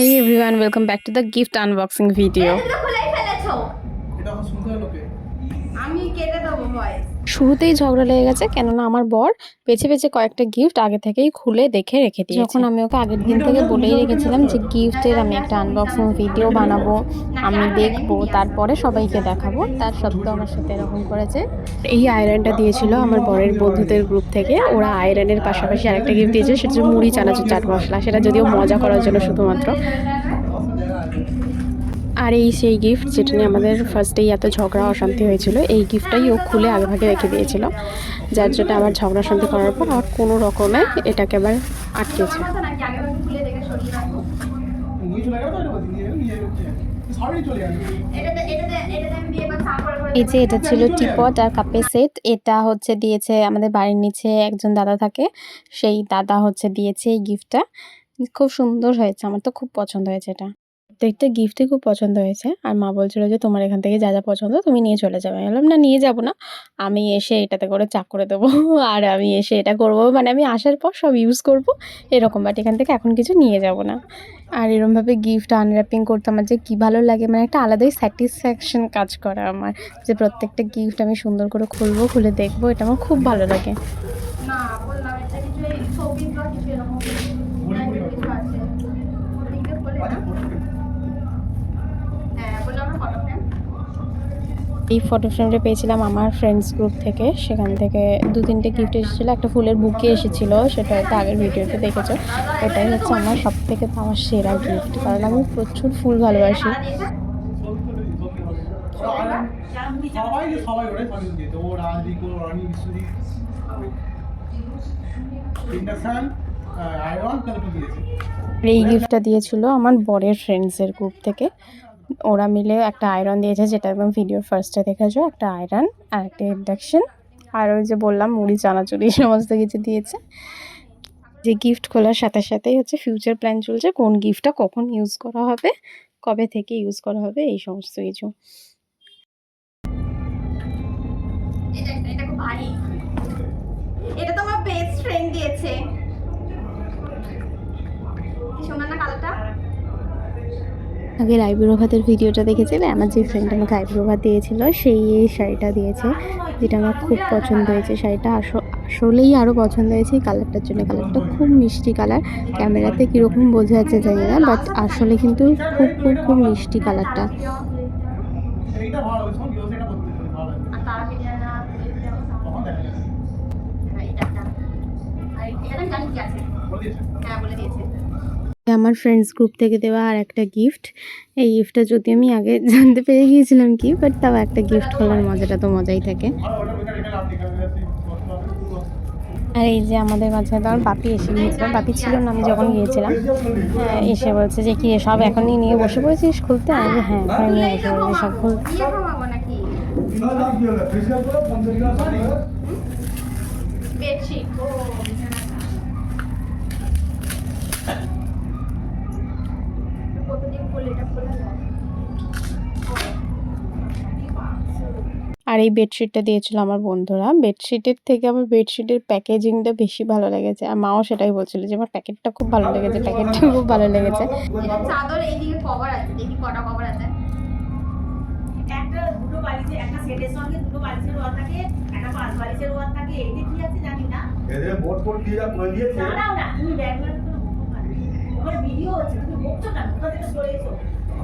Hey everyone, welcome back to the gift unboxing video. এটা তো খোলাই ফেলেছো এটা শুনতে লোকে আমি কেটে দেবো ভয়েস শুরুতেই ঝগড়া লেগে গেছে কেননা আমার বর বেছে বেছে কয়েকটা গিফট আগে থেকেই খুলে দেখে রেখে দিয়েছে। যখন আমি ওকে আগের দিন থেকে বলেই রেখেছিলাম যে গিফটের আমি একটা আনবক্সিং ভিডিও বানাবো আমি দেখব তারপরে সবাইকে দেখাবো তার সত্ত্বেও আমার সাথে এরকম করেছে। এই আয়রনটা দিয়েছিল আমার বরের বন্ধুদের গ্রুপ থেকে। ওরা আয়রনের পাশাপাশি আরেকটা গিফট দিয়েছে সেটা মুড়ি চানাচুর চাট মশলা। সেটা যদিও মজা করার জন্য শুধুমাত্র। আর এই সেই গিফট যেটা নিয়ে আমাদের ফার্স্টেই এত ঝগড়া, অশান্তি হয়েছিল, এই গিফটটাই ও খুলে আগে ভাগে রেখে দিয়েছিল। যার জন্য আবার ঝগড়া শান্তি করার পর আর কোনো রকমে এটাকে আবার আটকেছে। এই যে এটা ছিল টিপট আর কাপের সেট এটা হচ্ছে দিয়েছে আমাদের বাড়ির নিচে একজন দাদা থাকে, সেই দাদা হচ্ছে দিয়েছে এই গিফটটা খুব সুন্দর হয়েছে, আমার তো খুব পছন্দ হয়েছে এটা। প্রত্যেকটা গিফটই খুব পছন্দ হয়েছে। আর মা বলছিল যে, তোমার এখান থেকে যা যা পছন্দ, তুমি নিয়ে চলে যাবে। বললাম, না, নিয়ে যাব না। আমি এসে এটাতে করে চাক করে দেবো। আর আমি এসে এটা করব। মানে আমি আসার পর সব ইউজ করব এরকম। বাট এখান থেকে এখন কিছু নিয়ে যাব না। আর এরমভাবে গিফট আনর্যাপিং করতে আমার যে কী ভালো লাগে মানে একটা আলাদাই স্যাটিসফ্যাকশন কাজ করে আমার। যে প্রত্যেকটা গিফট আমি সুন্দর করে খুলবো, খুলে দেখব, এটা আমার খুব ভালো লাগে। না আছে লিখে বলে না হ্যাঁ বললাম না ফটো ফ্রেম এই ফটো ফ্রেমটা পেয়েছিলাম আমার ফ্রেন্ডস গ্রুপ থেকে। সেখান থেকে দু তিনটে গিফট এসেছিল, একটা ফুলের বুকে এসেছিল, সেটা হয়তো আগের ভিডিওতে দেখেছ। এটাই হচ্ছে আমার সব থেকে পাওয়া সেরা গিফট কারণ আমি প্রচুর ফুল ভালোবাসি। এই গিফটটা দিয়েছিল আমার বরের ফ্রেন্ডসের গ্রুপ থেকে। ওরা মিলে একটা আয়রন দিয়েছে, যেটা একদম ভিডিওর ফার্স্টে দেখেছ, একটা আয়রন আর একটা ইন্ডাকশন আর ওই যে বললাম, মুড়ি, চানাচুর সমস্ত কিছু দিয়েছে। যে গিফট খোলার সাথে সাথেই হচ্ছে ফিউচার প্ল্যান চলছে, কোন গিফটটা কখন ইউজ করা হবে, কবে থেকে ইউজ করা হবে, এই সমস্ত কিছু। এটা এটা তো আমার বেস্ট ফ্রেন্ড দিয়েছে। আগের আইব্রো ভাতের ভিডিওটা দেখেছিলে? আমার যে ফ্রেন্ড আমাকে আইব্রো ভাত দিয়েছিল, সেই শাড়িটা দিয়েছে, যেটা আমার খুব পছন্দ হয়েছে। শাড়িটা আস- আসলেই আরও পছন্দ হয়েছে। এই কালারটার জন্য কালারটা খুব মিষ্টি কালার ক্যামেরাতে কীরকম বোঝা যাচ্ছে জানি না বাট আসলে কিন্তু খুব খুব খুব মিষ্টি কালারটা হ্যাঁ হ্যাঁ বলে দিয়েছে। আমার ফ্রেন্ডস গ্রুপ থেকে দেওয়া আর একটা গিফট এই গিফটটা যদি আমি আগে জানতে পেরে গিয়েছিলাম কি বাট তাও একটা গিফট খোলার মজাটা তো মজাই থাকে। আর এই যে আমাদের মাঝে তো আমার বাপি এসে গিয়েছিল। বাপি ছিল না আমি যখন গিয়েছিলাম হ্যাঁ, এসে বলছে যে কি সব এখনই নিয়ে বসে পড়েছিস খুলতে? আমি হ্যাঁ এখনই নিয়ে বসে পড়েছি সব খুল বিয়ে বেডশিট কতদিন করলে এটা খোলা যায় আর এই বেডশিটটা দিয়েছিল আমার বন্ধুরা। বেডশিটের থেকে আমার বেডশিটের প্যাকেজিংটা বেশি ভালো লেগেছে। আর মাও সেটাই বলছিল যে আমার প্যাকেটটা খুব ভালো লেগেছে প্যাকেটটা খুব ভালো লেগেছে। চাদর এইদিকে কভার আছে দেখি কটা কভার আছে। একটা দুটো বালিশের একটা সেটের সঙ্গে দুটো বালিশের ওয়ার থাকে একটা পাঁচ বালিশের ওয়ার থাকে। এতে কি আছে জানি না। এদের বোর্ড ফোর্ড দিয়ে যা করে দিয়েছে। দাঁড়াও না তুমি ব্যাগগুলো তো ওখানে ভিডিও হচ্ছে তুমি বকছো কেন? কোথা থেকে সরেছো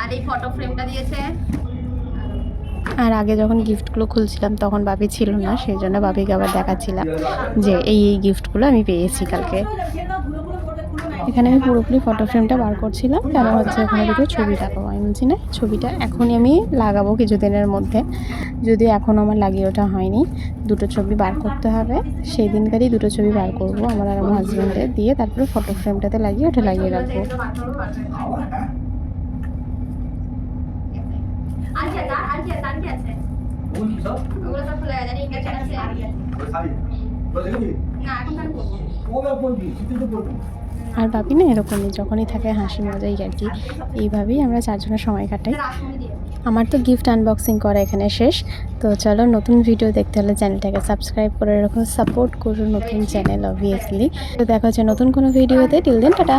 আর এই ফটো ফ্রেমটা দিয়েছে। আর আগে যখন গিফটগুলো খুলছিলাম, তখন বাবি ছিল না, সেই জন্য বাবিকে আবার দেখাচ্ছিলাম যে এই এই গিফটগুলো আমি পেয়েছি কালকে। এখানে আমি পুরোপুরি ফটো ফ্রেমটা বার করছিলাম, কেন হচ্ছে ওখানে দুটো ছবি লাগাবো আমি বলছি, না, ছবিটা এখনই আমি লাগাবো কিছুদিনের মধ্যে। যদি এখনও আমার লাগিয়ে ওঠা হয়নি, দুটো ছবি বার করতে হবে। সেই দিনকারই দুটো ছবি বার করব, আমার আর আমার হাজব্যান্ডের দিয়ে, তারপরে ফটো ফ্রেমটাতে লাগিয়ে ওটা লাগিয়ে রাখব। কি আছে? ওগুলো সব? ওগুলো সব খোলা আছে না এখন করব আর ভাবি না এরকমই যখনই থাকে হাসি মজাই আর কি। এইভাবেই আমরা চারজনের সময় কাটাই। আমার তো গিফট আনবক্সিং করা এখানে শেষ। তো চলো নতুন ভিডিও দেখতে হলে চ্যানেলটাকে সাবস্ক্রাইব করে এরকম সাপোর্ট করুন নতুন চ্যানেল অবভিয়াসলি তো দেখা হচ্ছে নতুন কোনো ভিডিওতে টিল দেন টাটা